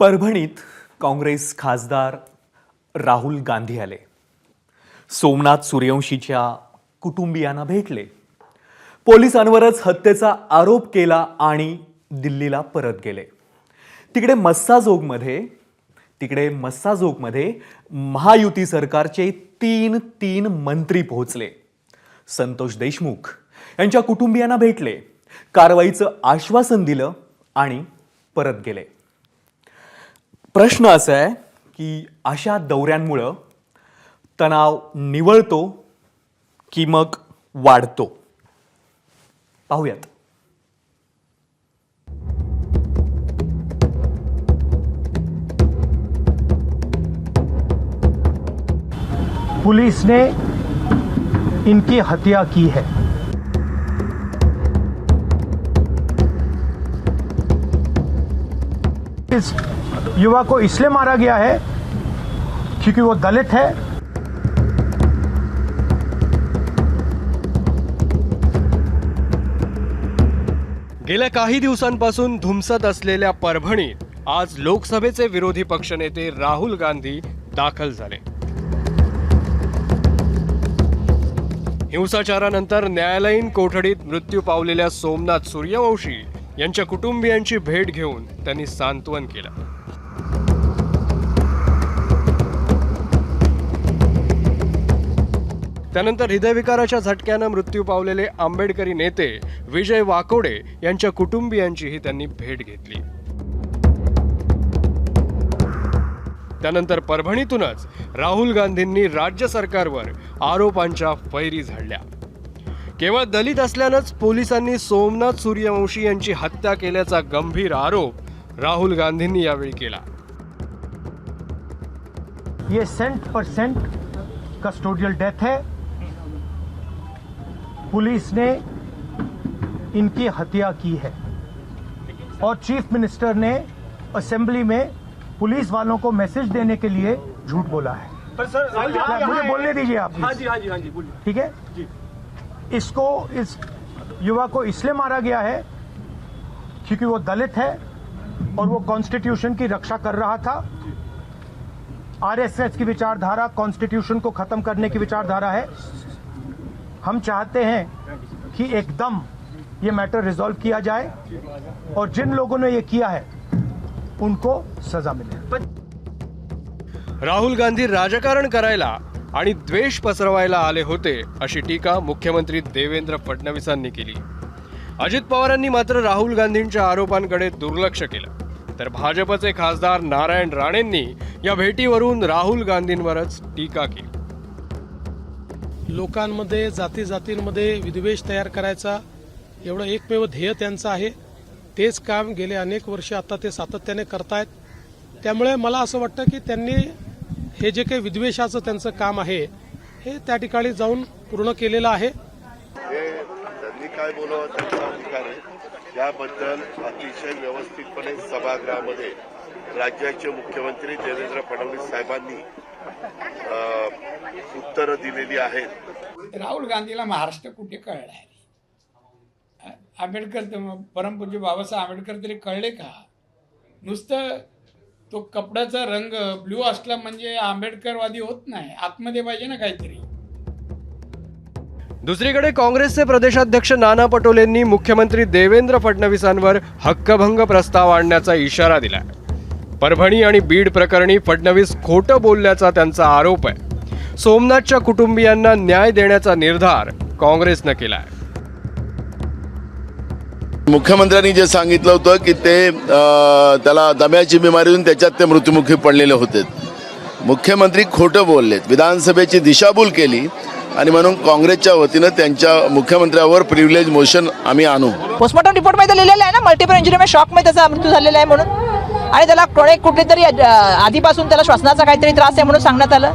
परभणीत काँग्रेस खासदार राहुल गांधी आले. सोमनाथ सूर्यवंशीच्या कुटुंबियांना भेटले. पोलिसांवरच हत्येचा आरोप केला आणि दिल्लीला परत गेले. तिकडे मस्साजोगमध्ये तिकडे मस्साजोगमध्ये महायुती सरकारचे तीन तीन मंत्री पोहोचले. संतोष देशमुख यांच्या कुटुंबियांना भेटले. कारवाईचं आश्वासन दिलं आणि परत गेले. प्रश्न असा आहे की अशा दौऱ्यांमुळं तणाव निवळतो की मग वाढतो? पाहूयात. पुलिस ने इनकी हत्या की है। इस युवा को इसलिए मारा गया है क्योंकि वो दलित है। गेल्या काही दिवसांपासून धुमसत असलेल्या परभणीत आज लोकसभेचे विरोधी पक्षनेते राहुल गांधी दाखल झाले. हिंसाचारानंतर न्यायालयीन कोठडीत मृत्यू पावलेल्या सोमनाथ सूर्यवंशी यांच्या कुटुंबियांची भेट घेऊन त्यांनी सांत्वन केलं. त्यानंतर हृदयविकाराच्या झटक्यानं मृत्यू पावलेले आंबेडकरी नेते विजय वाकोडे यांच्या कुटुंबियांचीही त्यांनी भेट घेतली. त्यानंतर परभणीतूनच राहुल गांधींनी राज्य सरकारवर आरोपांच्या फैरी झाडल्या. केवळ दलित असल्यानंच पोलिसांनी सोमनाथ सूर्यवंशी यांची हत्या केल्याचा गंभीर आरोप राहुल गांधींनी यावेळी केला. ये सेंट परसेंट कस्टोडियल डेथ है. पुलिस ने इनकी हत्या की है। और चीफ मिनिस्टर ने असेंबली में पुलिस वालों को मैसेज देने के लिए झूठ बोला है। पर सर क्या- मुझे बोलने दीजिए आप? हाँ जी हाँ जी हाँ जी ठीक है? इसको इस युवा को इसलिए मारा गया है क्योंकि वो दलित है और वो कॉन्स्टिट्यूशन की रक्षा कर रहा था। आरएसएस की विचारधारा कॉन्स्टिट्यूशन को खत्म करने की विचारधारा है। हम चाहते हैं कि एकदम ये मैटर रिजॉल्व किया जाए और जिन लोगों ने ये किया है उनको सजा मिले। राहुल गांधी राजकारण करायला आणि द्वेष पसरवायला आले होते अशी टीका मुख्यमंत्री देवेंद्र फडणवीसांनी केली. अजित पवारांनी मात्र राहुल गांधींच्या आरोपांकडे दुर्लक्ष केलं. तर भाजपचे खासदार नारायण राणेंनी या भेटीवरून राहुल गांधींवरच टीका केली. लोकांमध्ये जाती जातींमध्ये विद्वेष तयार करायचा एवढं एकमेव ध्येय त्यांचं आहे. तेच काम गेले अनेक वर्ष आता ते सातत्याने करतायत. त्यामुळे मला असं वाटतं की त्यांनी हे जे काही विद्वेषाचं त्यांचं काम आहे हे त्या ठिकाणी जाऊन पूर्ण केलेलं आहे. हे त्यांनी काय बोलावं त्यांचा अधिकार आहे. याबद्दल अतिशय व्यवस्थितपणे सभागृहामध्ये राज्याचे मुख्यमंत्री देवेंद्र फडणवीस साहेबांनी उत्तरं दिलेली आहेत. राहुल गांधीला महाराष्ट्र कुठे कळला आहे आंबेडकर तर- परमपूज्य बाबासाहेब आंबेडकर तरी कळले का? नुसतं तो कपड्याचा रंग ब्ल्यू असला म्हणजे आंबेडकरवादी होत नाही. आतमध्ये पाहिजे ना काहीतरी. दुसरीकडे काँग्रेसचे प्रदेशाध्यक्ष नाना पटोलेंनी मुख्यमंत्री देवेंद्र फडणवीसांवर हक्कभंग प्रस्ताव आणण्याचा इशारा दिलाय. परभणी आणि बीड प्रकरणी फडणवीस खोटं बोलल्याचा त्यांचा आरोप आहे. सोमनाथच्या कुटुंबियांना न्याय देण्याचा निर्धार काँग्रेसनं केलाय. मुख्यमंत्र्यांनी जे सांगितलं होतं की ते त्याला दम्याची बिमारी होऊन त्याच्यात ते मृत्युमुखी पडलेले होते. मुख्यमंत्री खोटं बोललेत. विधानसभेची दिशाभूल केली आणि म्हणून काँग्रेसच्या वतीनं त्यांच्या मुख्यमंत्र्यावर प्रिव्हिलेज मोशन आम्ही आणू. पोस्टमॉर्टम रिपोर्टमध्ये लिहिलेलं आहे ना मल्टिपल इंजुरी शॉकमध्ये त्याचा मृत्यू झालेला आहे म्हणून. आणि त्याला क्रोनिक कुठेतरी अ, आधीपासून त्याला श्वसनाचा काहीतरी त्रास आहे म्हणून सांगण्यात आलं.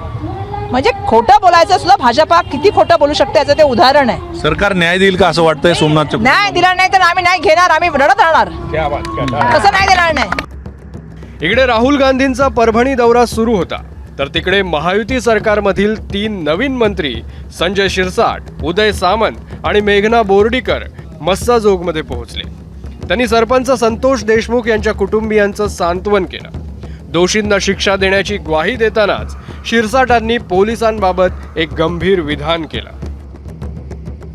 म्हणजे खोटं बोलायचं सुद्धा भाजपा किती खोटं बोलू शकते याचं ते उदाहरण आहे. सरकार न्याय देईल का असं वाटतंय सोमनाथच्या न्याय दिला नाही तर आम्ही नाही घेणार आम्ही रडत राहणार. कसं नाही देणार नाही. इकडे राहुल गांधींचा परभणी दौरा सुरू होता. तर तिकडे महायुती सरकारमधील तीन नवीन मंत्री संजय शिरसाट उदय सामंत आणि मेघना बोर्डीकर मस्साजोगमध्ये पोहोचले. त्यांनी सरपंच संतोष देशमुख यांच्या कुटुंबियांचं सांत्वन केलं. दोषींना शिक्षा देण्याची ग्वाही देतानाच शिरसाटांनी पोलिसांबाबत एक गंभीर विधान केलं.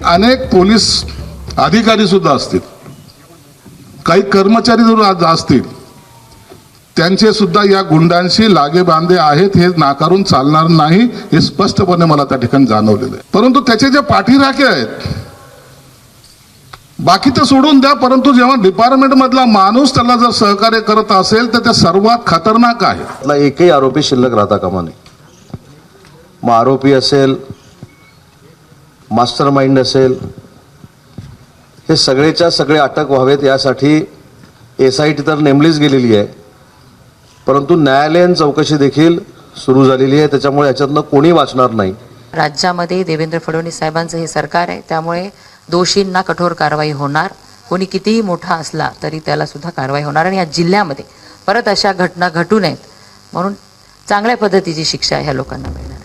अनेक पोलीस अधिकारी सुद्धा असतील काही कर्मचारी जर आज असतील त्यांचे सुद्धा या गुंडांशी लागे बांधे आहेत हे नाकारून चालणार नाही हे स्पष्टपणे मला त्या ठिकाणी जाणवलेलं आहे. परंतु त्याचे जे पाठीराखे आहेत बाकी तर सोडून द्या परंतु जेव्हा डिपार्टमेंट मधला माणूस त्याला जर सहकार्य करत असेल तर ते सर्वात खतरनाक आहे. त्यातला एकही आरोपी शिल्लक राहता कामा नये. मग आरोपी असेल मास्टर माइंड असेल हे सगळेच्या सगळे अटक व्हावेत यासाठी एस आय टी तर नेमलीच गेलेली आहे. परंतु न्यायालयीन चौकशी देखील सुरू झालेली आहे त्याच्यामुळे याच्यातनं कोणी वाचणार नाही. राज्यामध्ये देवेंद्र फडणवीस साहेबांचं हे सरकार आहे त्यामुळे दोषींना कठोर कारवाई होणार. कोणी कितीही मोठा असला तरी त्याला सुद्धा कारवाई होणार आणि या जिल्ह्यामध्ये परत अशा घटना घटू नयेत म्हणून चांगल्या पद्धतीची शिक्षा ह्या लोकांना मिळणार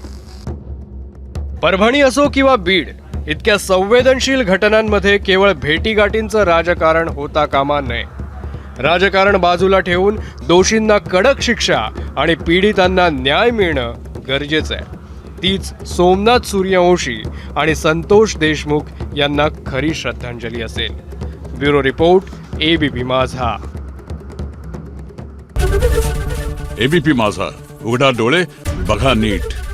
परभणी असो किंवा बीड इतक्या संवेदनशील घटनांमध्ये केवळ भेटीगाठींचं राजकारण होता कामा नये. राजकारण बाजूला ठेवून दोषींना कडक शिक्षा आणि पीडितांना न्याय मिळणं गरजेचं आहे. तीच सोमनाथ सूर्यवंशी आणि संतोष देशमुख यांना खरी श्रद्धांजली असेल. Bureau report ABP Majha. ABP Majha. उघडा डोळे बघा नीट.